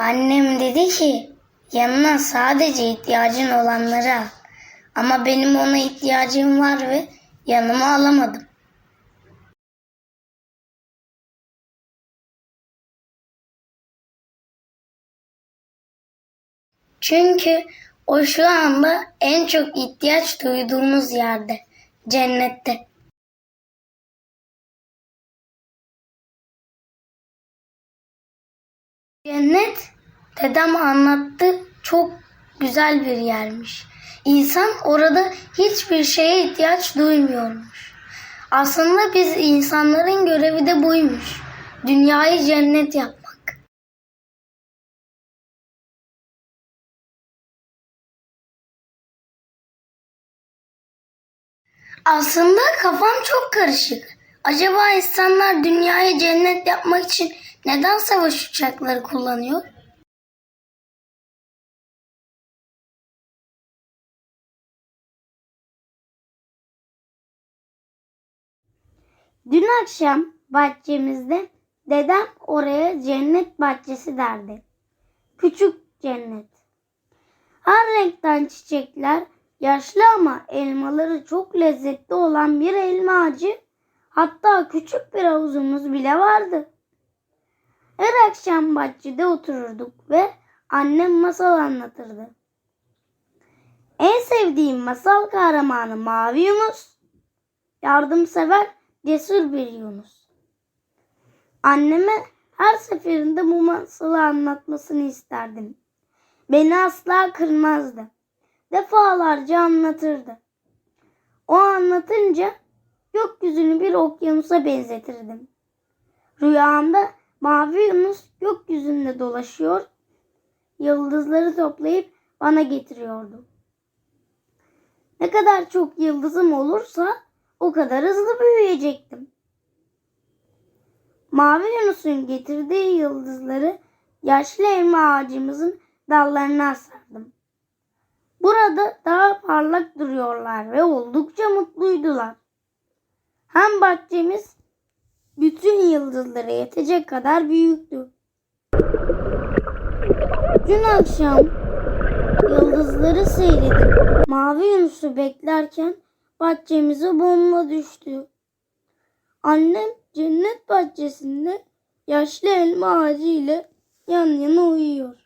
Annem dedi ki yanına sadece ihtiyacın olanları al. Ama benim ona ihtiyacım var ve yanıma alamadım. Çünkü o şu anda en çok ihtiyaç duyduğumuz yerde, cennette. Cennet, dedem anlattı, çok güzel bir yermiş. İnsan orada hiçbir şeye ihtiyaç duymuyormuş. Aslında biz insanların görevi de buymuş. Dünyayı cennet yapmak. Aslında kafam çok karışık. Acaba insanlar dünyayı cennet yapmak için neden savaş uçakları kullanıyor? Dün akşam bahçemizde dedem oraya cennet bahçesi derdi. Küçük cennet. Her renkten çiçekler, yaşlı ama elmaları çok lezzetli olan bir elma ağacı, hatta küçük bir havuzumuz bile vardı. Her akşam bahçede otururduk ve annem masal anlatırdı. En sevdiğim masal kahramanı Mavi Yunus, yardımsever cesur bir Yunus. Anneme her seferinde bu masalı anlatmasını isterdim. Beni asla kırmazdı. Defalarca anlatırdı. O anlatınca gökyüzünü bir okyanusa benzetirdim. Rüyamda mavi Yunus gökyüzünde dolaşıyor, yıldızları toplayıp bana getiriyordu. Ne kadar çok yıldızım olursa o kadar hızlı büyüyecektim. Mavi Yunus'un getirdiği yıldızları yaşlı elma ağacımızın dallarına asardım. Burada daha parlak duruyorlar ve oldukça mutluydular. Hem bahçemiz bütün yıldızlara yetecek kadar büyüktü. Dün akşam yıldızları seyredip Mavi Yunus'u beklerken bahçemize bomba düştü. Annem cennet bahçesinde yaşlı elma ağacı ile yan yana uyuyor.